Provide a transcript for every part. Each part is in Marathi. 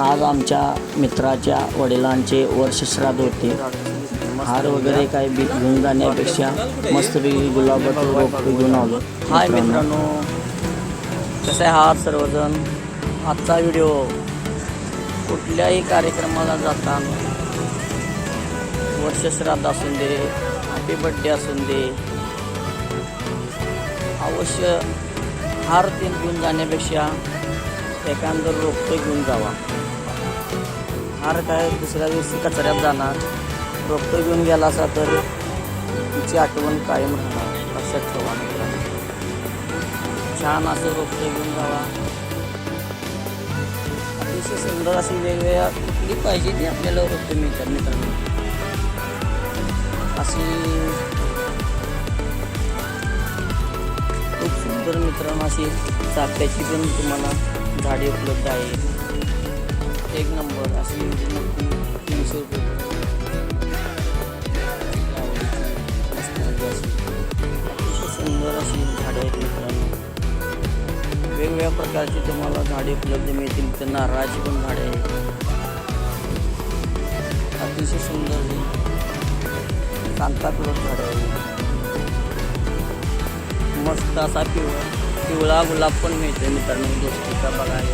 आज आमच्या मित्राच्या वडिलांचे वर्षश्राद्ध होते. हार वगैरे काही बी घेऊन जाण्यापेक्षा मस्तपैकी गुलाबाचं रोप घेऊन आलो. हाय मित्रांनो. कसे आहात सर्वजण? आजचा व्हिडिओ. कुठल्याही कार्यक्रमाला जाताना वर्षश्राद्ध असून दे हॅपी बड्डे असून दे अवश्य हार तीन घेऊन जाण्यापेक्षा एखादं रोपटं घेऊन जावा. हार काय दुसऱ्या दिवशी कचऱ्यात जाणार. रोपटं घेऊन गेला असा तर तिची आठवण कायम राहणार लक्षात ठेवा. मित्रांनो छान असं रोपटं घेऊन जावा. अतिशय सुंदर अशी वेगवेगळ्या कुठली पाहिजे ती आपल्याला रोपटं मिळतात मित्रांनो. अशी खूप सुंदर मित्रांनो अशी चाफ्याची पण तुम्हाला झाडे उपलब्ध आहे एक नंबर अशी म्हणजे मोठी तीनशे रुपये. सुंदर अशी झाडे आहेत मित्रांनो. वेगवेगळ्या प्रकारची तुम्हाला झाडे उपलब्ध मिळतील. तर नारळाची पण झाडे आहेत. अतिशय सुंदर ही झाडं आहे मस्त असा पिवळा पिवळा गुलाब पण मिळते मित्रांनो. दोस्तीचा बघायला. आहे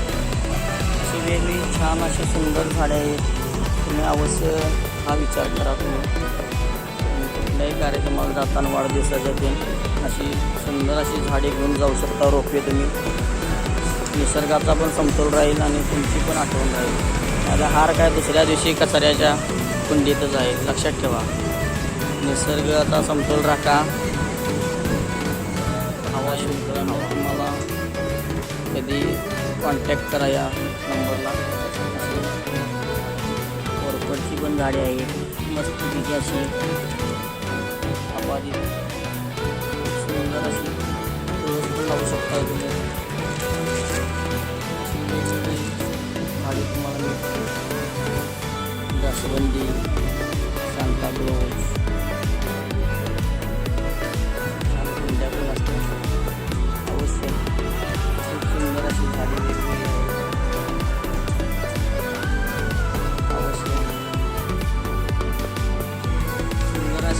वेगळी छान अशी सुंदर झाडे आहेत. तुम्ही अवश्य हा विचार करा तुम्ही. कुठल्याही कार्यक्रमाला जाताना वाढदिवसाच्या अशी सुंदर अशी झाडे घेऊन जाऊ शकता रोपे तुम्ही. निसर्गाचा पण समतोल राहील आणि तुमची पण आठवण राहील. माझा हार काय दुसऱ्या दिवशी कचऱ्याच्या कुंडीतच आहे. लक्षात ठेवा. निसर्गाचा समतोल राखा. हवा शुद्ध हवा तुम्हाला कधी कॉन्टॅक्ट करा या नंबरला. अशी पण गाडी आहे. मस्त मस्तपैकी अशी आबादी. सुंदर अशी. लावू शकता तुम्ही.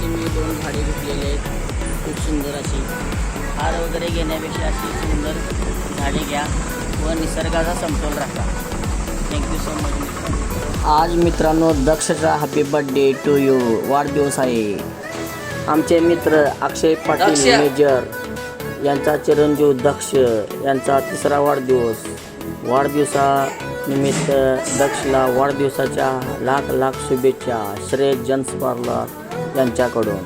मी दोन झाडे घेतलेली आहेत. खूप सुंदर अशी. हार वगैरे घेण्यापेक्षा अशी सुंदर झाडे घ्या व निसर्गाचा समतोल राखा. थँक्यू सो मच आज मित्रांनो दक्षचा हॅपी बर्थडे टू यू वाढदिवस आहे. आमचे मित्र अक्षय पाटील. मेजर यांचा चिरंजीव दक्ष यांचा तिसरा वाढदिवस निमित्त दक्षला वाढदिवसाच्या लाख लाख शुभेच्छा श्रेय जन्स पार्लर यांच्याकडून.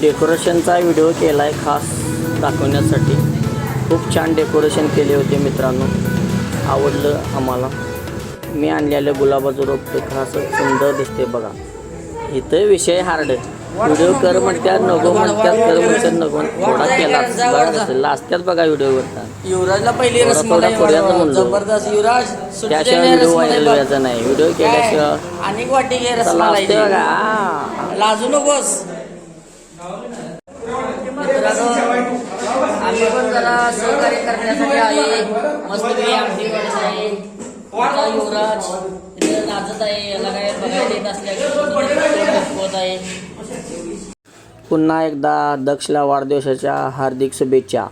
डेकोरेशनचा व्हिडिओ केला आहे खास दाखवण्यासाठी. खूप छान डेकोरेशन केले होते मित्रांनो. आवडलं आम्हाला. मी आणलेलं गुलाबाचं रोप ते खास सुंदर दिसते बघा. इथं विषय हार्ड व्हिडिओ कर म्हणतात नको म्हणतात कर म्हणतात नको थोडा केला लाजत्यात बघा व्हिडिओ करता युवराजला पहिली रसमलाई. जबरदस्त युवराज त्याशिवाय व्हिडिओ व्हायरल. व्हायचा नाही. व्हिडिओ केल्याशिवाय? आणि वाटी घे रसमलाई बघा. लाजू नकोस. आम्ही पण जरा सहकार्य करण्यासाठी आहे. मस्त आमची गणेश आहे. युवराज लाजत आहे. याला काय बघायला येत असल्या आहे. पुन्हा एकदा दक्षला वाढदिवसाच्या हार्दिक शुभेच्छा.